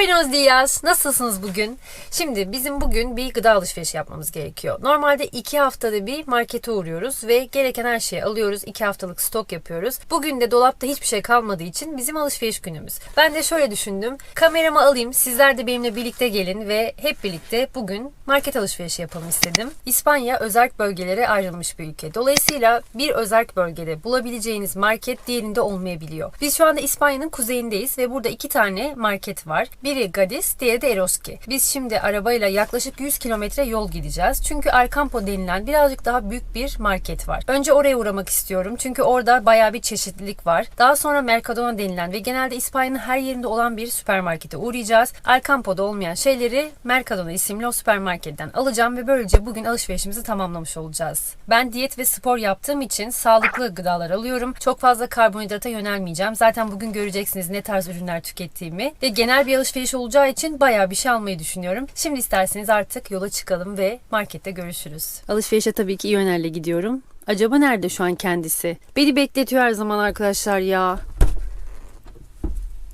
Buenos dias. Nasılsınız bugün? Şimdi bizim bugün bir gıda alışverişi yapmamız gerekiyor. Normalde iki haftada bir markete uğruyoruz ve gereken her şeyi alıyoruz. iki haftalık stok yapıyoruz. Bugün de dolapta hiçbir şey kalmadığı için bizim alışveriş günümüz. Ben de şöyle düşündüm. Kameramı alayım. Sizler de benimle birlikte gelin ve hep birlikte bugün market alışverişi yapalım istedim. İspanya özerk bölgelere ayrılmış bir ülke. Dolayısıyla bir özerk bölgede bulabileceğiniz market diğerinde olmayabiliyor. Biz şu anda İspanya'nın kuzeyindeyiz ve burada iki tane market var. Biri Gadis, diğeri de Eroski. Biz şimdi arabayla yaklaşık 100 kilometre yol gideceğiz. Çünkü Alcampo denilen birazcık daha büyük bir market var. Önce oraya uğramak istiyorum. Çünkü orada bayağı bir çeşitlilik var. Daha sonra Mercadona denilen ve genelde İspanya'nın her yerinde olan bir süpermarkete uğrayacağız. Alcampo'da olmayan şeyleri Mercadona isimli o süpermarketten alacağım ve böylece bugün alışverişimizi tamamlamış olacağız. Ben diyet ve spor yaptığım için sağlıklı gıdalar alıyorum. Çok fazla karbonhidrata yönelmeyeceğim. Zaten bugün göreceksiniz ne tarz ürünler tükettiğimi. Ve genel bir alışveriş olacağı için bayağı bir şey almayı düşünüyorum. Şimdi isterseniz artık yola çıkalım ve markette görüşürüz. Alışverişe tabii ki Iyonel'le gidiyorum. Acaba nerede şu an kendisi? Beni bekletiyor her zaman arkadaşlar ya.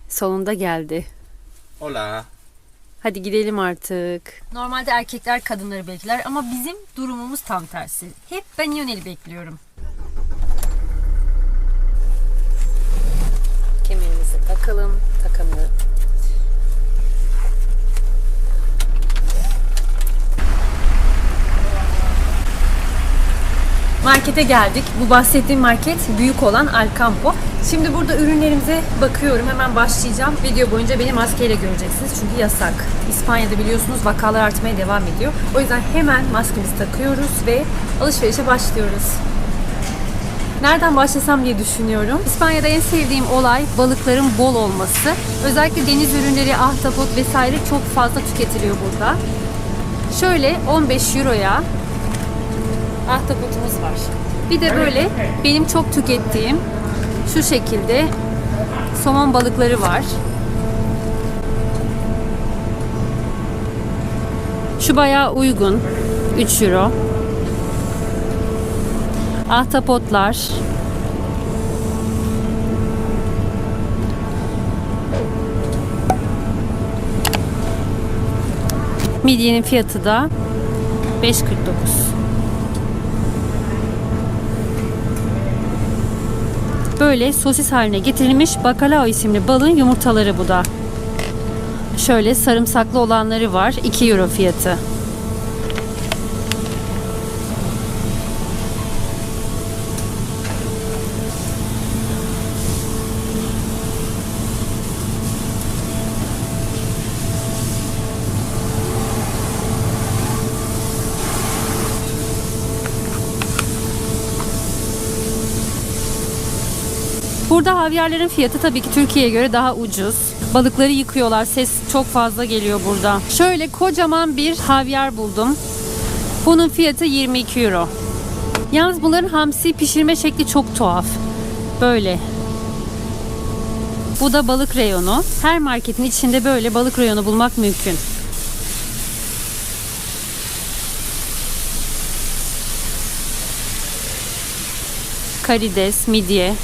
Sonunda geldi. Hola. Hadi gidelim artık. Normalde erkekler kadınları bekler ama bizim durumumuz tam tersi. Hep ben Yönel'i bekliyorum. Kemerimizi takalım. Takamıyorum. Markete geldik. Bu bahsettiğim market büyük olan Alcampo. Şimdi burada ürünlerimize bakıyorum. Hemen başlayacağım. Video boyunca beni maskeyle göreceksiniz. Çünkü yasak. İspanya'da biliyorsunuz vakalar artmaya devam ediyor. O yüzden hemen maskemizi takıyoruz ve alışverişe başlıyoruz. Nereden başlasam diye düşünüyorum. İspanya'da en sevdiğim olay balıkların bol olması. Özellikle deniz ürünleri, ahtapot vesaire çok fazla tüketiliyor burada. Şöyle 15 euroya ahtapotumuz var. Bir de böyle benim çok tükettiğim şu şekilde somon balıkları var. Şu bayağı uygun. 3 euro. Ahtapotlar. Midyenin fiyatı da 5.49. Böyle sosis haline getirilmiş bakalao isimli balın yumurtaları bu da. Şöyle sarımsaklı olanları var. 2 euro fiyatı. Burada havyarların fiyatı tabii ki Türkiye'ye göre daha ucuz. Balıkları yıkıyorlar. Ses çok fazla geliyor burada. Şöyle kocaman bir havyar buldum. Bunun fiyatı 22 euro. Yalnız bunların hamsi pişirme şekli çok tuhaf. Böyle. Bu da balık reyonu. Her marketin içinde böyle balık reyonu bulmak mümkün. Karides, midye,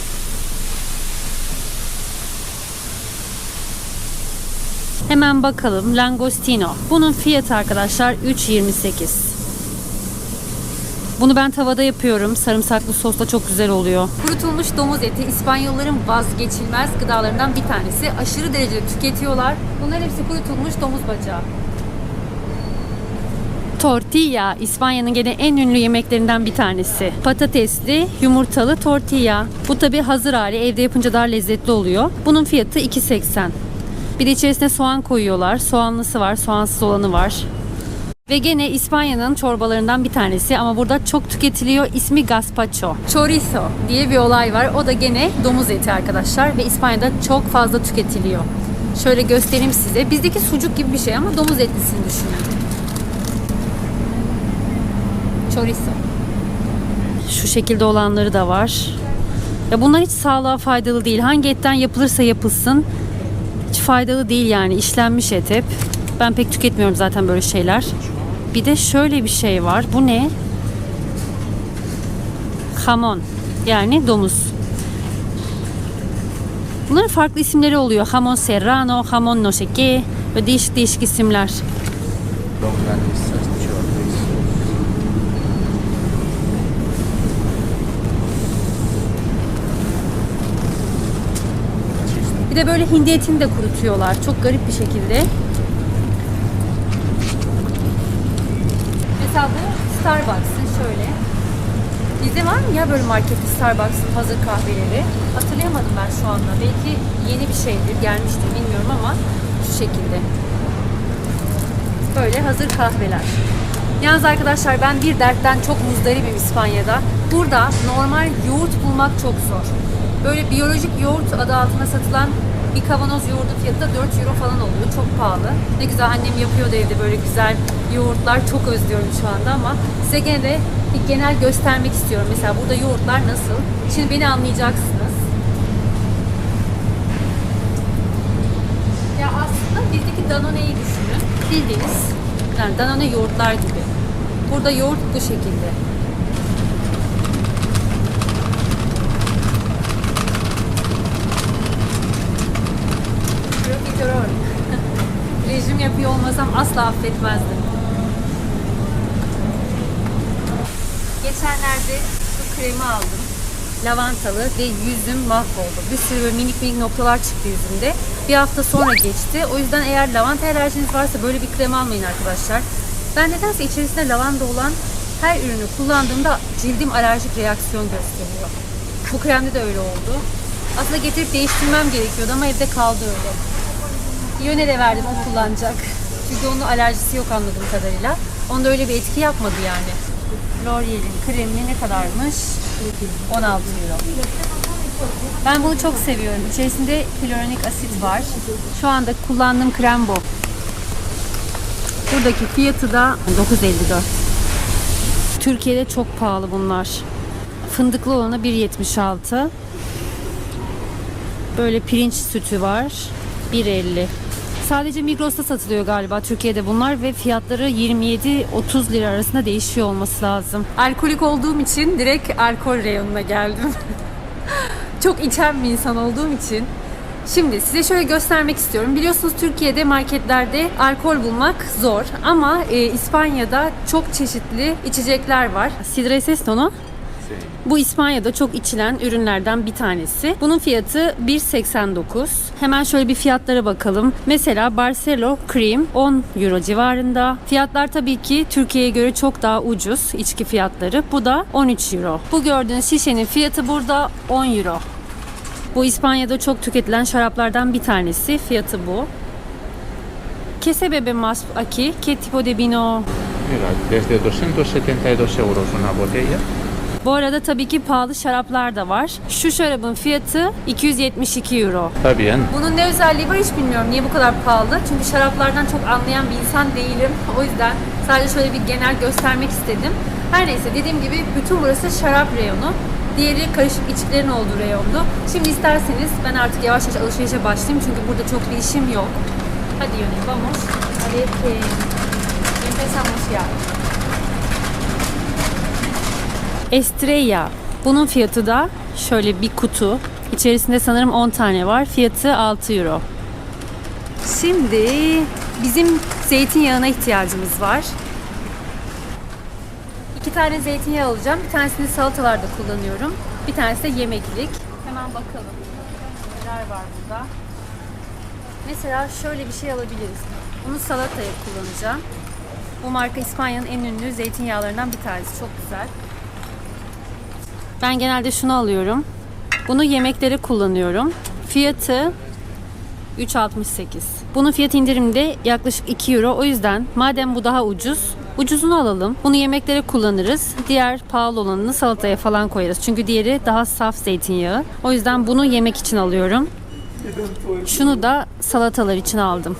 Hemen bakalım. Langostino. Bunun fiyatı arkadaşlar 3.28. Bunu ben tavada yapıyorum. Sarımsaklı sosla çok güzel oluyor. Kurutulmuş domuz eti İspanyolların vazgeçilmez gıdalarından bir tanesi. Aşırı derecede tüketiyorlar. Bunların hepsi kurutulmuş domuz bacağı. Tortilla İspanya'nın gene en ünlü yemeklerinden bir tanesi. Patatesli, yumurtalı tortilla. Bu tabi hazır hali evde yapınca daha lezzetli oluyor. Bunun fiyatı 2.80. Bir de içerisine soğan koyuyorlar. Soğanlısı var, soğansız olanı var. Ve gene İspanya'nın çorbalarından bir tanesi ama burada çok tüketiliyor. İsmi gazpacho. Chorizo diye bir olay var. O da gene domuz eti arkadaşlar ve İspanya'da çok fazla tüketiliyor. Şöyle göstereyim size. Bizdeki sucuk gibi bir şey ama domuz etlisini düşünün. Chorizo. Şu şekilde olanları da var. Ya bunlar hiç sağlığa faydalı değil. Hangi etten yapılırsa yapılsın hiç faydalı değil yani işlenmiş et hep. Ben pek tüketmiyorum zaten böyle şeyler. Bir de şöyle bir şey var. Bu ne? Hamon. Yani domuz. Bunların farklı isimleri oluyor. Hamon serrano, hamon no sé qué ve değişik değişik isimler. Longanizas, Bir de böyle hindi etini de kurutuyorlar. Çok garip bir şekilde. Mesela bu Starbucks'ın şöyle. Bizde var mı ya böyle markette Starbucks'ın hazır kahveleri? Hatırlayamadım ben şu anda. Belki yeni bir şeydir, gelmiştir bilmiyorum ama şu şekilde. Böyle hazır kahveler. Yalnız arkadaşlar ben bir dertten çok muzdaribim İspanya'da. Burada normal yoğurt bulmak çok zor. Böyle biyolojik yoğurt adı altında satılan bir kavanoz yoğurdun fiyatı da 4 euro falan oluyor. Çok pahalı. Ne güzel annem yapıyordu evde böyle güzel yoğurtlar. Çok özlüyorum şu anda ama size gene de bir genel göstermek istiyorum. Mesela burada yoğurtlar nasıl? Şimdi beni anlayacaksınız. Ya aslında bizdeki Danone'yi düşünün. Bildiğiniz yani Danone yoğurtlar gibi. Burada yoğurt bu şekilde. Profiterol. Rejim yapıyor olmasam asla affetmezdim. Geçenlerde bu kremi aldım. Lavantalı ve yüzüm mahvoldu. Bir sürü böyle minik minik noktalar çıktı yüzümde. Bir hafta sonra geçti. O yüzden eğer lavanta alerjiniz varsa böyle bir krem almayın arkadaşlar. Ben nedense içerisinde lavanda olan her ürünü kullandığımda cildim alerjik reaksiyon gösteriyor. Bu kremde de öyle oldu. Aslında getirip değiştirmem gerekiyordu ama evde kaldı öyle. Yöne de verdim o kullanacak. Çünkü onun alerjisi yok anladığım kadarıyla. Onda öyle bir etki yapmadı yani. L'Oreal'in kremi ne kadarmış? 16 euro. Ben bunu çok seviyorum. İçerisinde hyaluronik asit var. Şu anda kullandığım krem bu. Buradaki fiyatı da 9.54. Türkiye'de çok pahalı bunlar. Fındıklı olanı 1.76. Böyle pirinç sütü var. 1.50. Sadece Migros'ta satılıyor galiba Türkiye'de bunlar ve fiyatları 27-30 lira arasında değişiyor olması lazım. Alkolik olduğum için direkt alkol reyonuna geldim. Çok içen bir insan olduğum için Şimdi size şöyle göstermek istiyorum. Biliyorsunuz Türkiye'de marketlerde alkol bulmak zor ama e, İspanya'da çok çeşitli içecekler var. Sidra es esto, no? Sí. Bu İspanya'da çok içilen ürünlerden bir tanesi. Bunun fiyatı 1.89. Hemen şöyle bir fiyatlara bakalım. Mesela Barcelo Cream 10 euro civarında. Fiyatlar tabii ki Türkiye'ye göre çok daha ucuz içki fiyatları. Bu da 13 euro. Bu gördüğünüz şişenin fiyatı burada 10 euro. Bu İspanya'da çok tüketilen şaraplardan bir tanesi. Fiyatı bu. ¿Qué se bebe más? ¿Qué tipo de vino Mira, desde 272 euros una botella. Bu arada tabii ki pahalı şaraplar da var. Şu şarabın fiyatı 272 euro. Está bien. Bunun ne özelliği var hiç bilmiyorum. Niye bu kadar pahalı? Çünkü şaraplardan çok anlayan bir insan değilim. O yüzden sadece şöyle bir genel göstermek istedim. Her neyse dediğim gibi bütün burası şarap reyonu. Diğeri karışık içkilerin olduğu reyondu. Şimdi isterseniz ben artık yavaş yavaş alışverişe başlayayım. Çünkü burada çok bir işim yok. Hadi Yoni, vamos. Hadi empezamos ya. Estrella. Bunun fiyatı da şöyle bir kutu. İçerisinde sanırım 10 tane var. Fiyatı 6 euro. Şimdi bizim zeytinyağına ihtiyacımız var. İki tane zeytinyağı alacağım. Bir tanesini salatalarda kullanıyorum. Bir tanesi de yemeklik. Hemen bakalım. Neler var burada. Mesela şöyle bir şey alabiliriz. Bunu salataya kullanacağım. Bu marka İspanya'nın en ünlü zeytinyağlarından bir tanesi. Çok güzel. Ben genelde şunu alıyorum. Bunu yemeklere kullanıyorum. Fiyatı 3.68. Bunun fiyat indirimde yaklaşık 2 euro. O yüzden madem bu daha ucuz, ucuzunu alalım. Bunu yemeklere kullanırız. Diğer pahalı olanını salataya falan koyarız. Çünkü diğeri daha saf zeytinyağı. O yüzden bunu yemek için alıyorum. Şunu da salatalar için aldım.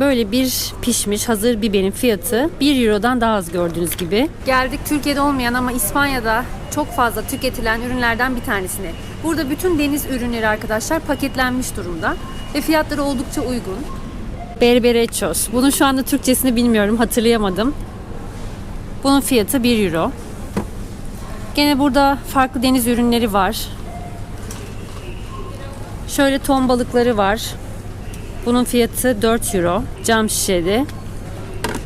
Böyle bir pişmiş hazır biberin fiyatı 1 Euro'dan daha az gördüğünüz gibi. Geldik Türkiye'de olmayan ama İspanya'da çok fazla tüketilen ürünlerden bir tanesine. Burada bütün deniz ürünleri arkadaşlar paketlenmiş durumda ve fiyatları oldukça uygun. Berberechos. Bunun şu anda Türkçesini bilmiyorum, hatırlayamadım. Bunun fiyatı 1 Euro. Gene burada farklı deniz ürünleri var. Şöyle ton balıkları var. Bunun fiyatı 4 euro. Cam şişede.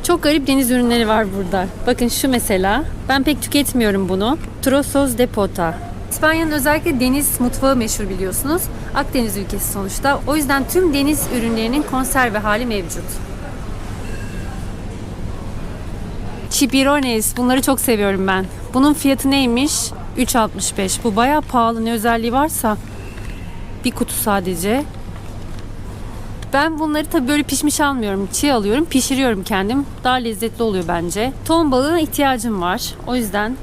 Çok garip deniz ürünleri var burada. Bakın şu mesela. Ben pek tüketmiyorum bunu. Trozos de pota. İspanya'nın özellikle deniz mutfağı meşhur biliyorsunuz. Akdeniz ülkesi sonuçta. O yüzden tüm deniz ürünlerinin konserve hali mevcut. Chipirones. Bunları çok seviyorum ben. Bunun fiyatı neymiş? 3.65. Bu bayağı pahalı. Ne özelliği varsa. Bir kutu sadece. Ben bunları tabii böyle pişmiş almıyorum. Çiğ alıyorum, pişiriyorum kendim. Daha lezzetli oluyor bence. Ton balığına ihtiyacım var. O yüzden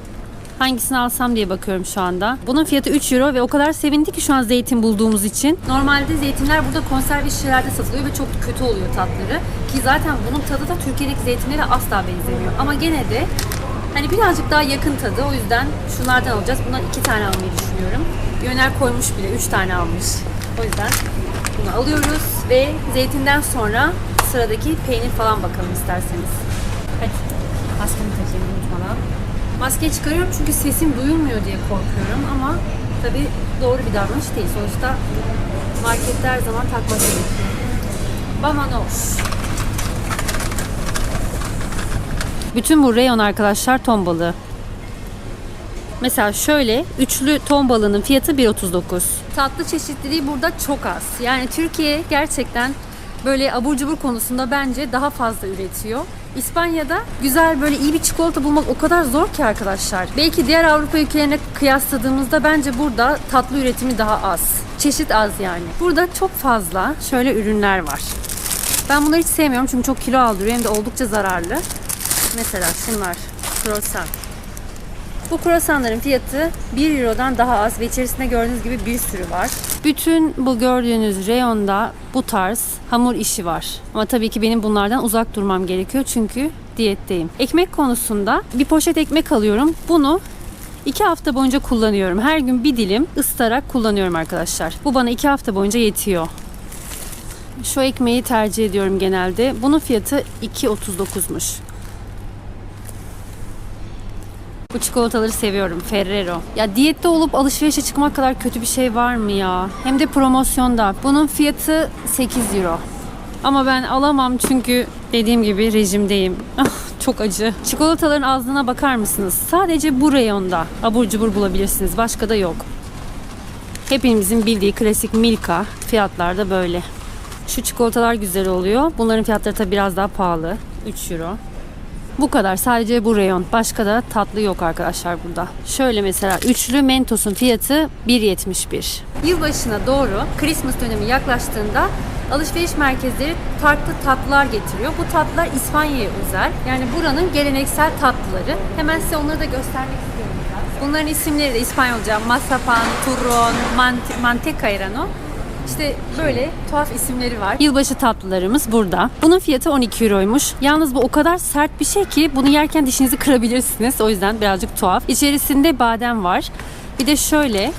hangisini alsam diye bakıyorum şu anda. Bunun fiyatı 3 euro ve o kadar sevindi ki şu an zeytin bulduğumuz için. Normalde zeytinler burada konserve şişelerde satılıyor ve çok kötü oluyor tatları. Ki zaten bunun tadı da Türkiye'deki zeytinlere asla benzemiyor. Ama gene de hani birazcık daha yakın tadı. O yüzden şunlardan alacağız. Bundan iki tane almayı düşünüyorum. Yöner koymuş bile. Üç tane almış. O yüzden bunu alıyoruz ve zeytinden sonra sıradaki peynir falan bakalım isterseniz. Hadi maskemi takayım unutmadan. Maskeyi çıkarıyorum çünkü sesim duyulmuyor diye korkuyorum ama tabi doğru bir davranış değil. Sonuçta markette her zaman takmak gerekiyor. Vamonos. Bütün bu reyon arkadaşlar ton balığı. Mesela şöyle üçlü ton balığının fiyatı 1.39. Tatlı çeşitliliği burada çok az. Yani Türkiye gerçekten böyle abur cubur konusunda bence daha fazla üretiyor. İspanya'da güzel böyle iyi bir çikolata bulmak o kadar zor ki arkadaşlar. Belki diğer Avrupa ülkelerine kıyasladığımızda bence burada tatlı üretimi daha az. Çeşit az yani. Burada çok fazla şöyle ürünler var. Ben bunları hiç sevmiyorum çünkü çok kilo aldırıyor hem de oldukça zararlı. Mesela şunlar. Croissant. Bu kruvasanların fiyatı 1 Euro'dan daha az ve içerisinde gördüğünüz gibi bir sürü var. Bütün bu gördüğünüz reyonda bu tarz hamur işi var. Ama tabii ki benim bunlardan uzak durmam gerekiyor çünkü diyetteyim. Ekmek konusunda bir poşet ekmek alıyorum. Bunu iki hafta boyunca kullanıyorum. Her gün bir dilim ısıtarak kullanıyorum arkadaşlar. Bu bana iki hafta boyunca yetiyor. Şu ekmeği tercih ediyorum genelde. Bunun fiyatı 2.39'muş. Bu çikolataları seviyorum. Ferrero. Ya diyette olup alışverişe çıkmak kadar kötü bir şey var mı ya? Hem de promosyonda. Bunun fiyatı 8 euro. Ama ben alamam çünkü dediğim gibi rejimdeyim. Ah, çok acı. Çikolataların ağzına bakar mısınız? Sadece bu reyonda abur cubur bulabilirsiniz. Başka da yok. Hepimizin bildiği klasik Milka fiyatlar da böyle. Şu çikolatalar güzel oluyor. Bunların fiyatları tabi biraz daha pahalı. 3 euro. Bu kadar. Sadece bu reyon. Başka da tatlı yok arkadaşlar burada. Şöyle mesela üçlü Mentos'un fiyatı 1.71. Yılbaşına doğru Christmas dönemi yaklaştığında alışveriş merkezleri farklı tatlılar getiriyor. Bu tatlılar İspanya'ya özel. Yani buranın geleneksel tatlıları. Hemen size onları da göstermek istiyorum biraz. Bunların isimleri de İspanyolca masapan, turron, mant- manteca erano. İşte böyle tuhaf isimleri var. Yılbaşı tatlılarımız burada. Bunun fiyatı 12 euroymuş. Yalnız bu o kadar sert bir şey ki bunu yerken dişinizi kırabilirsiniz. O yüzden birazcık tuhaf. İçerisinde badem var. Bir de şöyle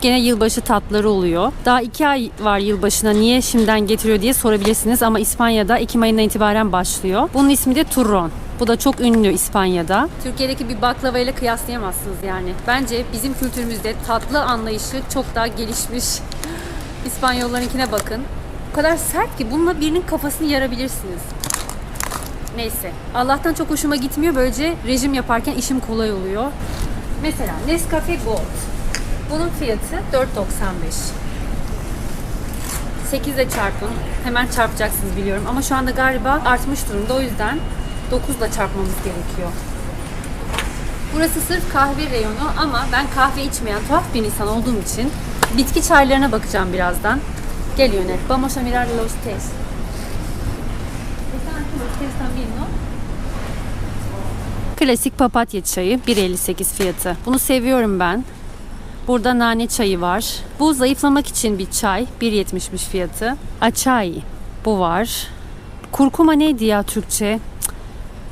gene yılbaşı tatlıları oluyor. Daha iki ay var yılbaşına niye şimdiden getiriyor diye sorabilirsiniz ama İspanya'da Ekim ayından itibaren başlıyor. Bunun ismi de turron. Bu da çok ünlü İspanya'da. Türkiye'deki bir baklava ile kıyaslayamazsınız yani. Bence bizim kültürümüzde tatlı anlayışı çok daha gelişmiş. İspanyollarınkine bakın. O kadar sert ki bununla birinin kafasını yarabilirsiniz. Neyse. Allah'tan çok hoşuma gitmiyor. Böylece rejim yaparken işim kolay oluyor. Mesela Nescafe Gold. Bunun fiyatı 4.95. 8 ile çarpın. Hemen çarpacaksınız biliyorum. Ama şu anda galiba artmış durumda. O yüzden 9 ile çarpmamız gerekiyor. Burası sırf kahve reyonu ama ben kahve içmeyen tuhaf bir insan olduğum için bitki çaylarına bakacağım birazdan. Gel Yöne. Vamos a mirar los tés. Klasik papatya çayı 1.58 fiyatı. Bunu seviyorum ben. Burada nane çayı var. Bu zayıflamak için bir çay. 1.70'miş fiyatı. Açay. Bu var. Kurkuma neydi ya Türkçe?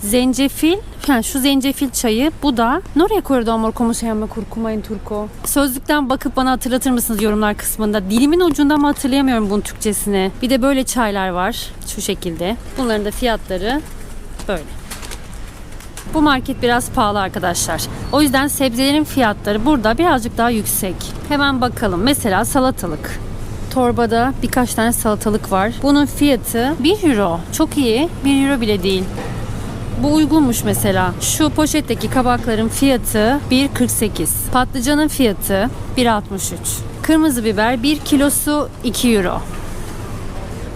Zencefil, yani şu zencefil çayı bu da Norya koyardı amor como se llama kurkuma en turco. Sözlükten bakıp bana hatırlatır mısınız yorumlar kısmında? Dilimin ucunda ama hatırlayamıyorum bunun Türkçesini. Bir de böyle çaylar var şu şekilde. Bunların da fiyatları böyle. Bu market biraz pahalı arkadaşlar. O yüzden sebzelerin fiyatları burada birazcık daha yüksek. Hemen bakalım. Mesela salatalık. torbada birkaç tane salatalık var. Bunun fiyatı 1 euro. Çok iyi. 1 euro bile değil. Bu uygunmuş mesela. Şu poşetteki kabakların fiyatı 1.48. Patlıcanın fiyatı 1.63. Kırmızı biber 1 kilosu 2 euro.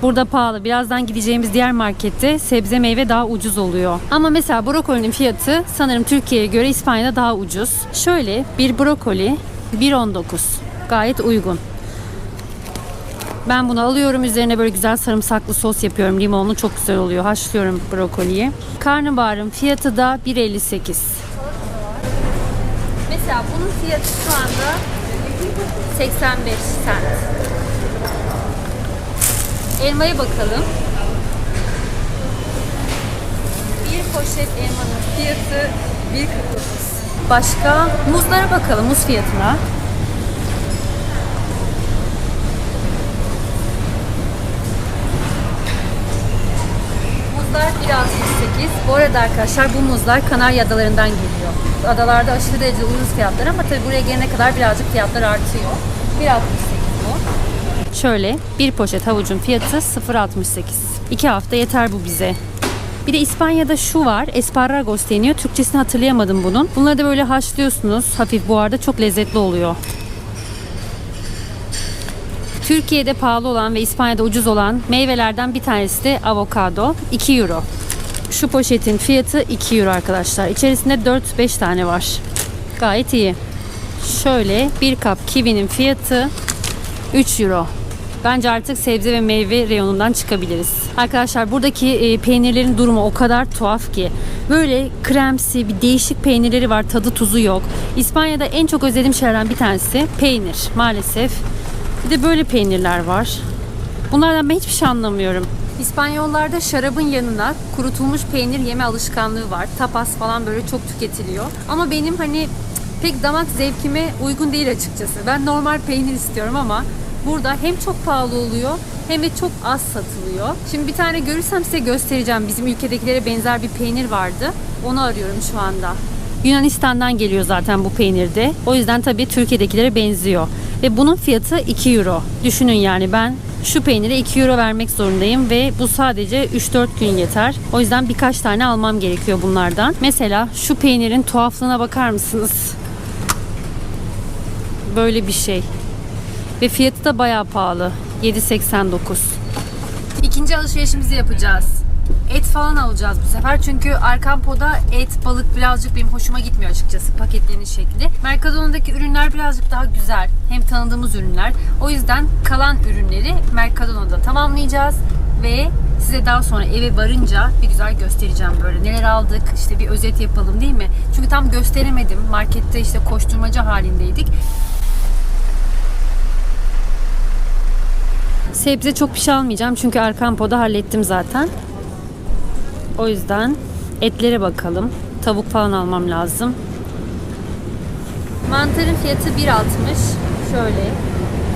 Burada pahalı. Birazdan gideceğimiz diğer markette sebze meyve daha ucuz oluyor. Ama mesela brokolinin fiyatı sanırım Türkiye'ye göre İspanya'da daha ucuz. Şöyle bir brokoli 1.19. Gayet uygun. Ben bunu alıyorum. Üzerine böyle güzel sarımsaklı sos yapıyorum. Limonlu çok güzel oluyor. Haşlıyorum brokoliyi. Karnabaharın fiyatı da 1.58. Mesela bunun fiyatı şu anda 85 cent. Elmaya bakalım. Bir poşet elmanın fiyatı 1.49. Başka muzlara bakalım muz fiyatına. Muzlar 1.68. Bu arada arkadaşlar bu muzlar Kanarya Adalarından geliyor. Adalarda aşırı derecede ucuz fiyatlar ama tabii buraya gelene kadar birazcık fiyatlar artıyor. 1.68 bu. Şöyle bir poşet havucun fiyatı 0.68. 2 hafta yeter bu bize. Bir de İspanya'da şu var. Esparragos deniyor. Türkçesini hatırlayamadım bunun. Bunları da böyle haşlıyorsunuz. Hafif buharda çok lezzetli oluyor. Türkiye'de pahalı olan ve İspanya'da ucuz olan meyvelerden bir tanesi de avokado. 2 euro. Şu poşetin fiyatı 2 euro arkadaşlar. İçerisinde 4-5 tane var. Gayet iyi. Şöyle bir kap kivinin fiyatı 3 euro. Bence artık sebze ve meyve reyonundan çıkabiliriz. Arkadaşlar buradaki e, peynirlerin durumu o kadar tuhaf ki. Böyle kremsi bir değişik peynirleri var. Tadı tuzu yok. İspanya'da en çok özlediğim şeylerden bir tanesi peynir maalesef. Bir de böyle peynirler var. Bunlardan ben hiçbir şey anlamıyorum. İspanyollarda şarabın yanına kurutulmuş peynir yeme alışkanlığı var. Tapas falan böyle çok tüketiliyor. Ama benim hani pek damak zevkime uygun değil açıkçası. Ben normal peynir istiyorum ama burada hem çok pahalı oluyor hem de çok az satılıyor. Şimdi bir tane görürsem size göstereceğim. Bizim ülkedekilere benzer bir peynir vardı. Onu arıyorum şu anda. Yunanistan'dan geliyor zaten bu peynirde. O yüzden tabii Türkiye'dekilere benziyor. Ve bunun fiyatı 2 euro. Düşünün yani ben şu peynire 2 euro vermek zorundayım ve bu sadece 3-4 gün yeter. O yüzden birkaç tane almam gerekiyor bunlardan. Mesela şu peynirin tuhaflığına bakar mısınız? Böyle bir şey. Ve fiyatı da bayağı pahalı. 7.89. İkinci alışverişimizi yapacağız. Et falan alacağız bu sefer. Çünkü Arkampo'da et, balık birazcık benim hoşuma gitmiyor açıkçası paketleniş şekli. Mercadona'daki ürünler birazcık daha güzel. Hem tanıdığımız ürünler. O yüzden kalan ürünleri Mercadona'da tamamlayacağız. Ve size daha sonra eve varınca bir güzel göstereceğim böyle. Neler aldık işte bir özet yapalım değil mi? Çünkü tam gösteremedim. Markette işte koşturmaca halindeydik. Sebze çok bir şey almayacağım çünkü Arkampo'da hallettim zaten. O yüzden etlere bakalım. Tavuk falan almam lazım. Mantarın fiyatı 1.60. Şöyle.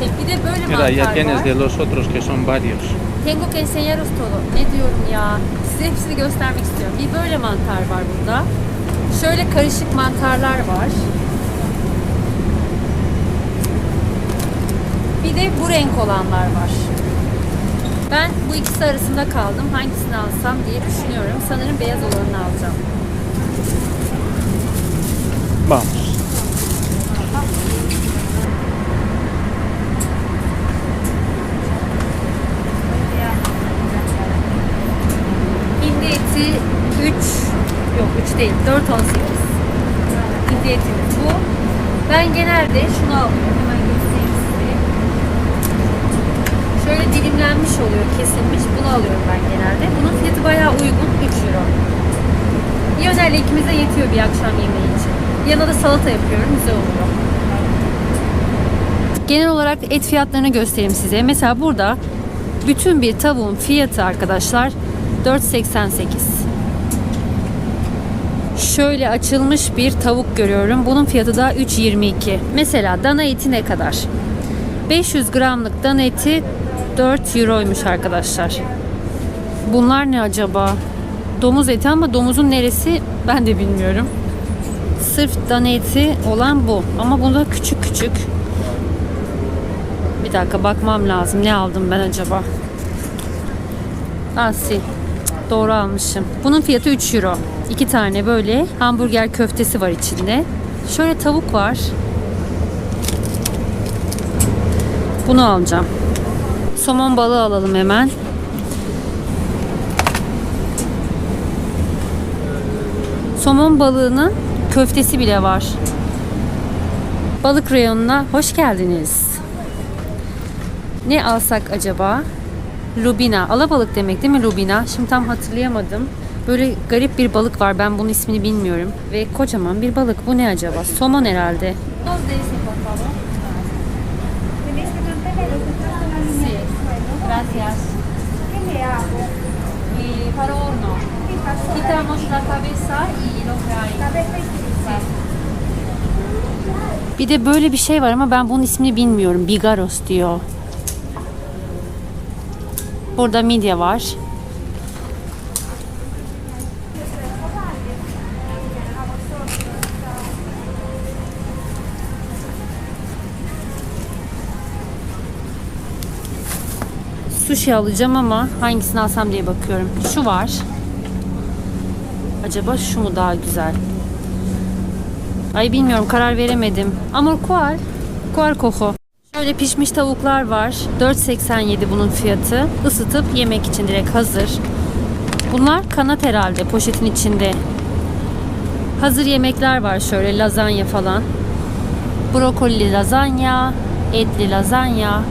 E, Bir de böyle Mira, mantar ya var. tienes de los otros que son varios. Tengo que enseñaros todo. Ne diyorum ya? Size hepsini göstermek istiyorum. Bir böyle mantar var burada. Şöyle karışık mantarlar var. Bir de bu renk olanlar var. Ben bu ikisi arasında kaldım. Hangisini alsam diye düşünüyorum. Sanırım beyaz olanını alacağım. Vamos. Hindi eti 3 yok 3 değil 4.18 Hindi etimiz bu. Ben genelde şunu alıyorum. Hemen göstereyim size. Şöyle dilimlenmiş oluyor kesilmiş. Bunu alıyorum ben genelde. Bunun fiyatı bayağı uygun 3 euro. Yönelle ikimize yetiyor bir akşam yemeği için. Yanına da salata yapıyorum. Güzel oluyor. Genel olarak et fiyatlarını göstereyim size. Mesela burada bütün bir tavuğun fiyatı arkadaşlar 4.88. Şöyle açılmış bir tavuk görüyorum. Bunun fiyatı da 3.22. Mesela dana eti ne kadar? 500 gramlık dana eti 4 euroymuş arkadaşlar. Bunlar ne acaba? Domuz eti ama domuzun neresi ben de bilmiyorum. Sırf dana eti olan bu. Ama bunda küçük küçük. Dakika bakmam lazım. Ne aldım ben acaba? Asi. Doğru almışım. Bunun fiyatı 3 euro. İki tane böyle hamburger köftesi var içinde. Şöyle tavuk var. Bunu alacağım. Somon balığı alalım hemen. Somon balığının köftesi bile var. Balık reyonuna hoş geldiniz. Ne alsak acaba? Lubina. Alabalık demek değil mi lubina? Şimdi tam hatırlayamadım. Böyle garip bir balık var. Ben bunun ismini bilmiyorum. Ve kocaman bir balık. Bu ne acaba? Somon herhalde. Gracias. ¿Qué le hago? Y para horno. Quitamos la cabeza y lo que hay. Cabeza y cristal. Bir de böyle bir şey var ama ben bunun ismini bilmiyorum. Bigaros diyor. Burada midye var. Sushi alacağım ama hangisini alsam diye bakıyorum. Şu var. Acaba şu mu daha güzel? Ay bilmiyorum karar veremedim. Amor kual. Kual cojo. Şöyle pişmiş tavuklar var. 4.87 bunun fiyatı. Isıtıp yemek için direkt hazır. Bunlar kanat herhalde poşetin içinde. Hazır yemekler var şöyle lazanya falan. Brokoli lazanya, etli lazanya.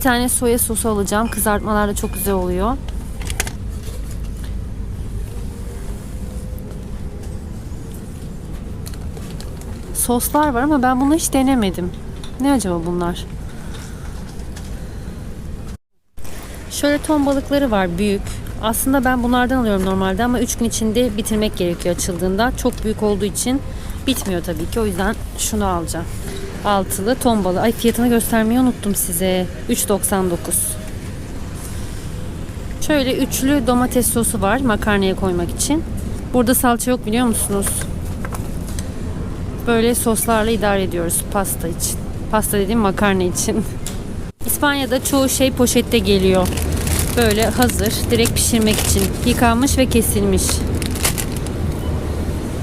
Bir tane soya sosu alacağım. Kızartmalar da çok güzel oluyor. Soslar var ama ben bunu hiç denemedim. Ne acaba bunlar? Şöyle ton balıkları var büyük. Aslında ben bunlardan alıyorum normalde ama 3 gün içinde bitirmek gerekiyor açıldığında. Çok büyük olduğu için bitmiyor tabii ki. O yüzden şunu alacağım. Altılı ton balığı. Ay fiyatını göstermeyi unuttum size. 3.99. Şöyle üçlü domates sosu var makarnaya koymak için. Burada salça yok biliyor musunuz? Böyle soslarla idare ediyoruz pasta için. Pasta dediğim makarna için. İspanya'da çoğu şey poşette geliyor. Böyle hazır, direkt pişirmek için. Yıkanmış ve kesilmiş.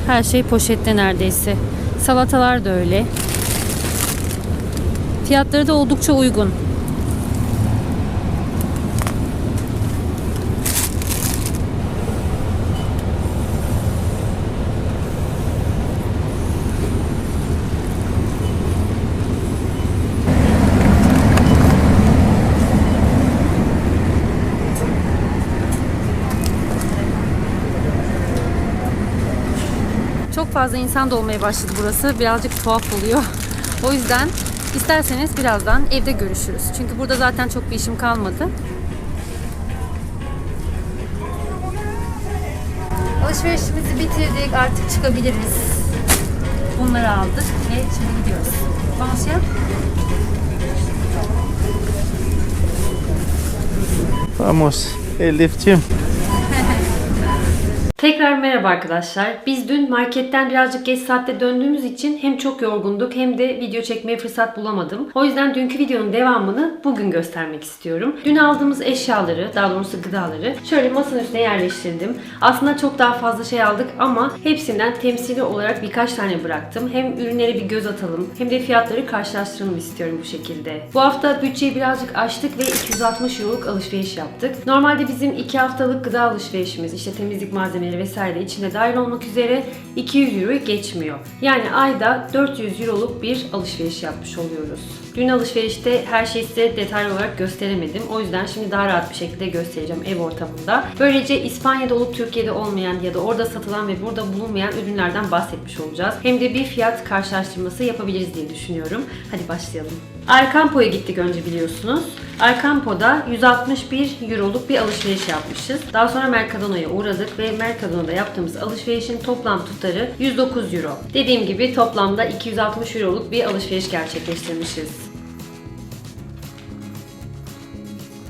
Her şey poşette neredeyse. Salatalar da öyle. Fiyatları da oldukça uygun. Çok fazla insan dolmaya başladı burası. Birazcık tuhaf oluyor. O yüzden isterseniz birazdan evde görüşürüz. Çünkü burada zaten çok bir işim kalmadı. Alışverişimizi bitirdik. Artık çıkabiliriz. Bunları aldık ve şimdi gidiyoruz. Ya. Vamos, Elif'ciğim. Tekrar merhaba arkadaşlar. Biz dün marketten birazcık geç saatte döndüğümüz için hem çok yorgunduk hem de video çekmeye fırsat bulamadım. O yüzden dünkü videonun devamını bugün göstermek istiyorum. Dün aldığımız eşyaları, daha doğrusu gıdaları şöyle masanın üstüne yerleştirdim. Aslında çok daha fazla şey aldık ama hepsinden temsili olarak birkaç tane bıraktım. Hem ürünlere bir göz atalım hem de fiyatları karşılaştıralım istiyorum bu şekilde. Bu hafta bütçeyi birazcık aştık ve 260 euroluk alışveriş yaptık. Normalde bizim 2 haftalık gıda alışverişimiz işte temizlik malzemeleri vesaire içine dahil olmak üzere 200 euroyu geçmiyor. Yani ayda 400 euroluk bir alışveriş yapmış oluyoruz. Dün alışverişte her şeyi size detaylı olarak gösteremedim. O yüzden şimdi daha rahat bir şekilde göstereceğim ev ortamında. Böylece İspanya'da olup Türkiye'de olmayan ya da orada satılan ve burada bulunmayan ürünlerden bahsetmiş olacağız. Hem de bir fiyat karşılaştırması yapabiliriz diye düşünüyorum. Hadi başlayalım. Arkampo'ya gittik önce biliyorsunuz. Arkampo'da 161 euroluk bir alışveriş yapmışız. Daha sonra Mercadona'ya uğradık ve Mercadona'da yaptığımız alışverişin toplam tutarı 109 euro. Dediğim gibi toplamda 260 euroluk bir alışveriş gerçekleştirmişiz.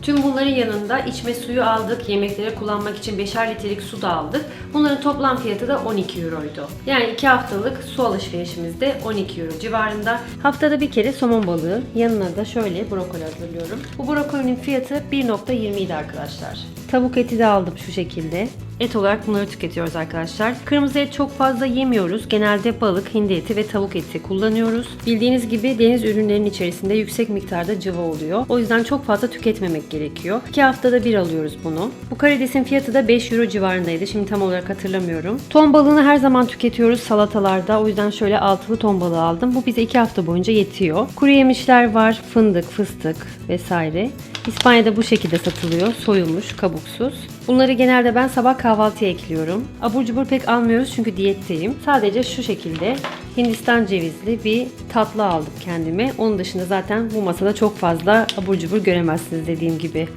Tüm bunların yanında içme suyu aldık. Yemeklere kullanmak için 5'er litrelik su da aldık. Bunların toplam fiyatı da 12 euroydu. Yani 2 haftalık su alışverişimiz de 12 euro civarında. Haftada bir kere somon balığı. Yanına da şöyle brokoli hazırlıyorum. Bu brokolinin fiyatı 1.20 idi arkadaşlar. Tavuk eti de aldım şu şekilde. Et olarak bunları tüketiyoruz arkadaşlar. Kırmızı et çok fazla yemiyoruz. Genelde balık, hindi eti ve tavuk eti kullanıyoruz. Bildiğiniz gibi deniz ürünlerinin içerisinde yüksek miktarda cıva oluyor. O yüzden çok fazla tüketmemek gerekiyor. 2 haftada bir alıyoruz bunu. Bu karidesin fiyatı da 5 euro civarındaydı. Şimdi tam olarak hatırlamıyorum. Ton balığını her zaman tüketiyoruz salatalarda. O yüzden şöyle altılı ton balığı aldım. Bu bize 2 hafta boyunca yetiyor. Kuru yemişler var. Fındık, fıstık vesaire. İspanya'da bu şekilde satılıyor. Soyulmuş, kabuksuz. Bunları genelde ben sabah kahvaltıya ekliyorum. Abur cubur pek almıyoruz çünkü diyetteyim. Sadece şu şekilde Hindistan cevizli bir tatlı aldım kendime. Onun dışında zaten bu masada çok fazla abur cubur göremezsiniz dediğim gibi.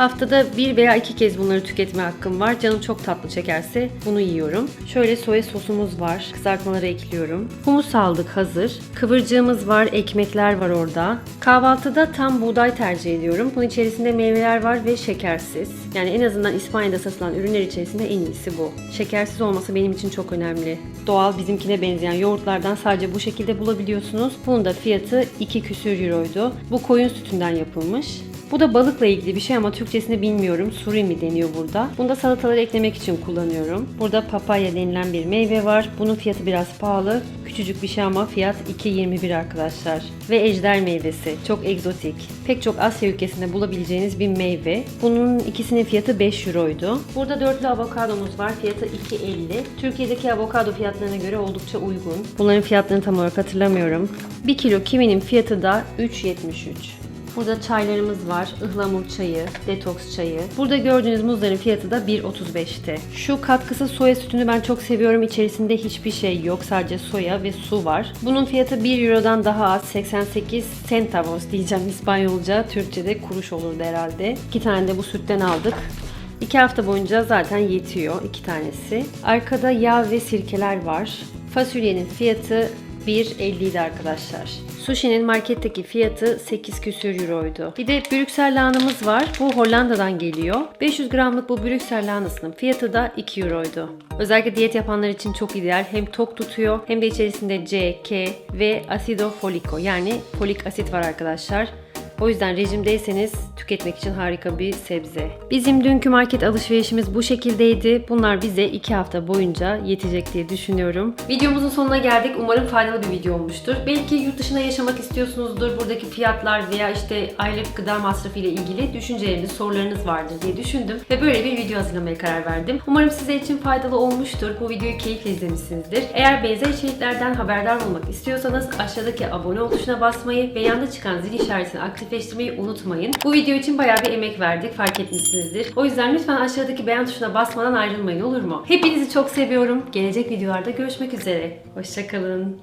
Haftada bir veya iki kez bunları tüketme hakkım var. Canım çok tatlı çekerse bunu yiyorum. Şöyle soya sosumuz var. Kızartmaları ekliyorum. Humus aldık hazır. Kıvırcığımız var. Ekmekler var orada. Kahvaltıda tam buğday tercih ediyorum. Bunun içerisinde meyveler var ve şekersiz. Yani en azından İspanya'da satılan ürünler içerisinde en iyisi bu. Şekersiz olması benim için çok önemli. Doğal bizimkine benzeyen yoğurtlardan sadece bu şekilde bulabiliyorsunuz. Bunun da fiyatı 2 küsür euroydu. Bu koyun sütünden yapılmış. Bu da balıkla ilgili bir şey ama Türkçesini bilmiyorum. Surimi deniyor burada. Bunu da salatalara eklemek için kullanıyorum. Burada papaya denilen bir meyve var. Bunun fiyatı biraz pahalı. Küçücük bir şey ama fiyat 2.21 arkadaşlar. Ve ejder meyvesi. Çok egzotik. Pek çok Asya ülkesinde bulabileceğiniz bir meyve. Bunun ikisinin fiyatı 5 euroydu. Burada dörtlü avokadomuz var. Fiyatı 2.50. Türkiye'deki avokado fiyatlarına göre oldukça uygun. Bunların fiyatlarını tam olarak hatırlamıyorum. 1 kilo kiminin fiyatı da 3.73. Burada çaylarımız var. Ihlamur çayı, detoks çayı. Burada gördüğünüz muzların fiyatı da 1.35'ti. Şu katkısız soya sütünü ben çok seviyorum. İçerisinde hiçbir şey yok. Sadece soya ve su var. Bunun fiyatı 1 Euro'dan daha az. 88 centavos diyeceğim İspanyolca. Türkçe'de kuruş olurdu herhalde. İki tane de bu sütten aldık. İki hafta boyunca zaten yetiyor iki tanesi. Arkada yağ ve sirkeler var. Fasulyenin fiyatı 1.50 idi arkadaşlar. Sushi'nin marketteki fiyatı 8 küsür euroydu. Bir de Brüksel lahanamız var. Bu Hollanda'dan geliyor. 500 gramlık bu Brüksel lahanasının fiyatı da 2 euroydu. Özellikle diyet yapanlar için çok ideal. Hem tok tutuyor hem de içerisinde C, K ve asido foliko yani folik asit var arkadaşlar. O yüzden rejimdeyseniz tüketmek için harika bir sebze. Bizim dünkü market alışverişimiz bu şekildeydi. Bunlar bize 2 hafta boyunca yetecek diye düşünüyorum. Videomuzun sonuna geldik. Umarım faydalı bir video olmuştur. Belki yurt dışında yaşamak istiyorsunuzdur. Buradaki fiyatlar veya işte aylık gıda masrafı ile ilgili düşünceleriniz, sorularınız vardır diye düşündüm. Ve böyle bir video hazırlamaya karar verdim. Umarım sizler için faydalı olmuştur. Bu videoyu keyifle izlemişsinizdir. Eğer benzer içeriklerden haberdar olmak istiyorsanız aşağıdaki abone ol tuşuna basmayı ve yanda çıkan zil işaretini aktifleştirmeyi unutmayın. Bu video için bayağı bir emek verdik fark etmişsinizdir. O yüzden lütfen aşağıdaki beğen tuşuna basmadan ayrılmayın olur mu? Hepinizi çok seviyorum. Gelecek videolarda görüşmek üzere. Hoşçakalın.